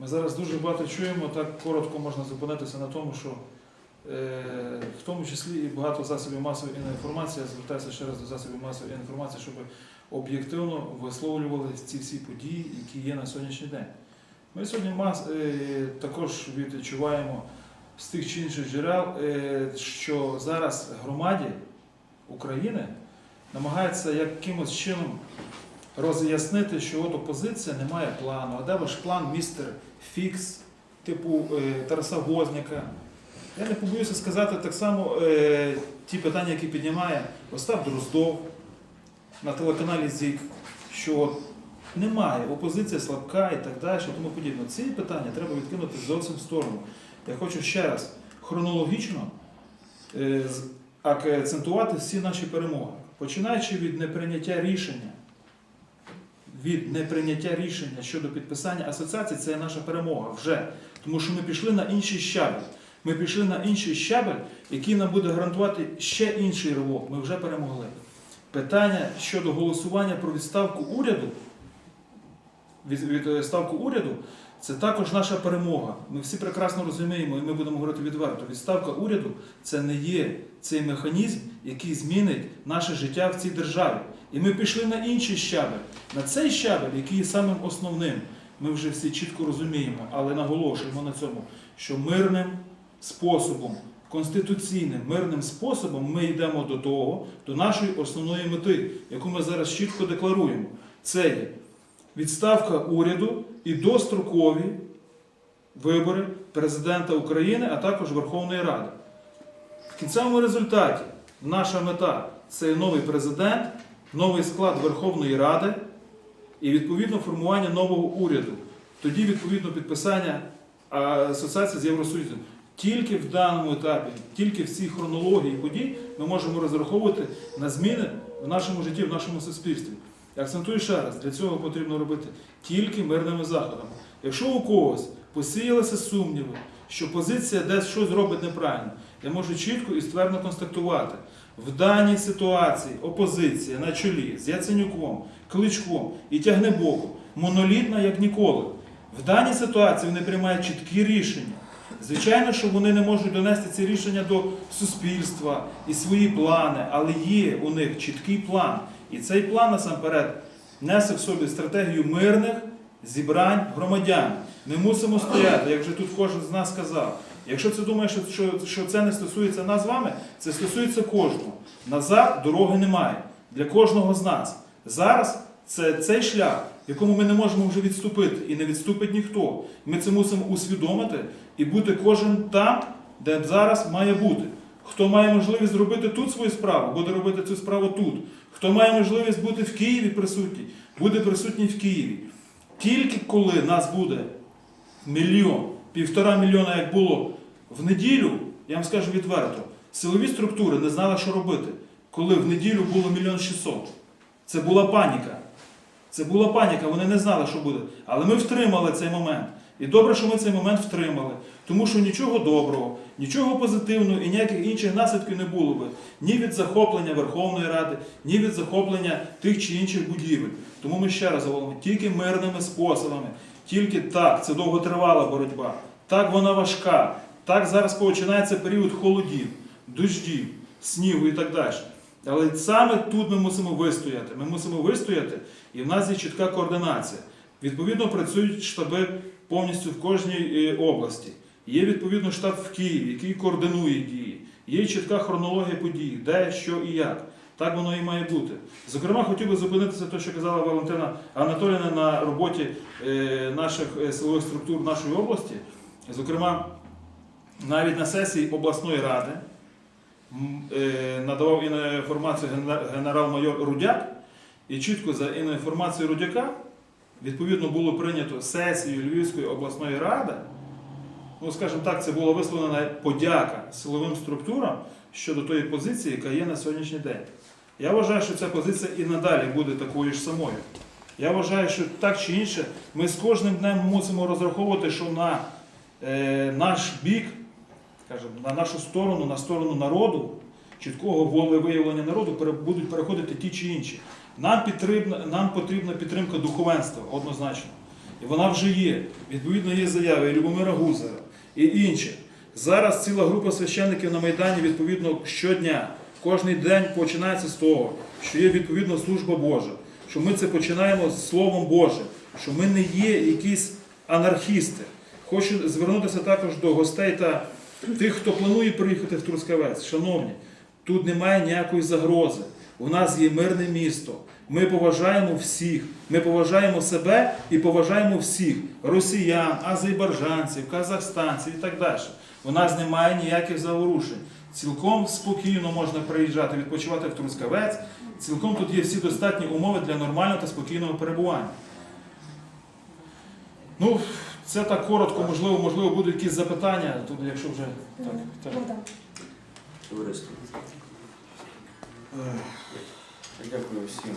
Ми зараз дуже багато чуємо, так коротко можна зупинитися на тому, що е, в тому числі і багато засобів масової інформації, я звертаюся ще раз до засобів масової інформації, щоб об'єктивно висловлювали ці всі події, які є на сьогоднішній день. Ми сьогодні е, також відчуваємо з тих чи інших джерел, е, що зараз громаді України намагається якимось чином роз'яснити, що от опозиція не має плану. А де ваш план, містер Фікс, типу е, Тараса Возняка? Я не побоюся сказати так само е, ті питання, які піднімає Остап Дроздов на телеканалі ЗІК, що немає, опозиція слабка і так далі, тому подібне. Ці питання треба відкинути зовсім в сторону. Я хочу ще раз хронологічно е, акцентувати всі наші перемоги, починаючи від неприйняття рішення. Від неприйняття рішення щодо підписання асоціації це наша перемога вже. Тому що ми пішли на інший щабель. Ми пішли на інший щабель, який нам буде гарантувати ще інший ривок. Ми вже перемогли. Питання щодо голосування про відставку уряду, від, від- відставку уряду, це також наша перемога. Ми всі прекрасно розуміємо, і ми будемо говорити відверто. Відставка уряду це не є цей механізм, який змінить наше життя в цій державі. І ми пішли на інший щабель. На цей щабель, який є самим основним, ми вже всі чітко розуміємо, але наголошуємо на цьому, що мирним способом, конституційним мирним способом ми йдемо до того, до нашої основної мети, яку ми зараз чітко декларуємо. Це є відставка уряду і дострокові вибори президента України, а також Верховної Ради. В кінцевому результаті наша мета це новий президент, новий склад Верховної Ради і відповідно формування нового уряду. Тоді відповідно підписання асоціації з Євросоюзом. Тільки в даному етапі, тільки в цій хронології подій ми можемо розраховувати на зміни в нашому житті, в нашому суспільстві. Акцентую ще раз, для цього потрібно робити тільки мирними заходами. Якщо у когось посіялися сумніви, що позиція десь щось робить неправильно, я можу чітко і ствердно констатувати, в даній ситуації опозиція на чолі з Яценюком, Кличком і Тягнебоком монолітна як ніколи. В даній ситуації вони приймають чіткі рішення. Звичайно, що вони не можуть донести ці рішення до суспільства і свої плани, але є у них чіткий план. І цей план насамперед несе в собі стратегію мирних зібрань громадян. Ми мусимо стояти, як вже тут кожен з нас сказав. Якщо це думає, що, що, що це не стосується нас з вами, це стосується кожного. Назад дороги немає для кожного з нас. Зараз це цей шлях, якому ми не можемо вже відступити, і не відступить ніхто. Ми це мусимо усвідомити і бути кожен там, де зараз має бути. Хто має можливість зробити тут свою справу, буде робити цю справу тут. Хто має можливість бути в Києві присутній, буде присутній в Києві. Тільки коли нас буде мільйон, півтора мільйона, як було в неділю, я вам скажу відверто, силові структури не знали, що робити, коли в неділю було мільйон шістсот. Це була паніка. Це була паніка, вони не знали, що буде. Але ми втримали цей момент. І добре, що ми цей момент втримали. Тому що нічого доброго, нічого позитивного і ніяких інших наслідків не було би ні від захоплення Верховної Ради, ні від захоплення тих чи інших будівель. Тому ми ще раз говоримо, тільки мирними способами, тільки так, це довготривала боротьба, так вона важка, так зараз починається період холодів, дощів, снігу і так далі. Але саме тут ми мусимо вистояти. Ми мусимо вистояти, і в нас є чітка координація. Відповідно, працюють штаби повністю в кожній е, області. Є відповідно штаб в Києві, який координує дії. Є чітка хронологія подій, де, що і як. Так воно і має бути. Зокрема, хотів би зупинитися те, що казала Валентина Анатоліївна на роботі е, наших е, силових структур нашої області. Зокрема, навіть на сесії обласної ради надавав інформацію генерал-майор Рудяк, і чітко за інформацією Рудяка відповідно було прийнято сесію Львівської обласної ради. Ну, скажімо так, це була висловлена подяка силовим структурам щодо тої позиції, яка є на сьогоднішній день. Я вважаю, що ця позиція і надалі буде такою ж самою. Я вважаю, що так чи інше, ми з кожним днем мусимо розраховувати, що на е, наш бік, скажімо, на нашу сторону, на сторону народу, чіткого волевиявлення народу будуть переходити ті чи інші. Нам потрібна, нам потрібна підтримка духовенства однозначно. І вона вже є. Відповідно, є заяви і Любомира Гузара, і інших. Зараз ціла група священників на Майдані відповідно щодня. Кожний день починається з того, що є відповідно служба Божа, що ми це починаємо з Словом Божим, що ми не є якісь анархісти. Хочу звернутися також до гостей та тих, хто планує приїхати в Трускавець. Шановні, тут немає ніякої загрози. У нас є мирне місто. Ми поважаємо всіх. Ми поважаємо себе і поважаємо всіх росіян, азербайджанців, казахстанців і так далі. У нас немає ніяких заворушень. Цілком спокійно можна приїжджати, відпочивати в Трускавець. Цілком тут є всі достатні умови для нормального та спокійного перебування. Ну, це так коротко, можливо, можливо, будуть якісь запитання, тут, якщо вже так. так. Товариство. Дякую всім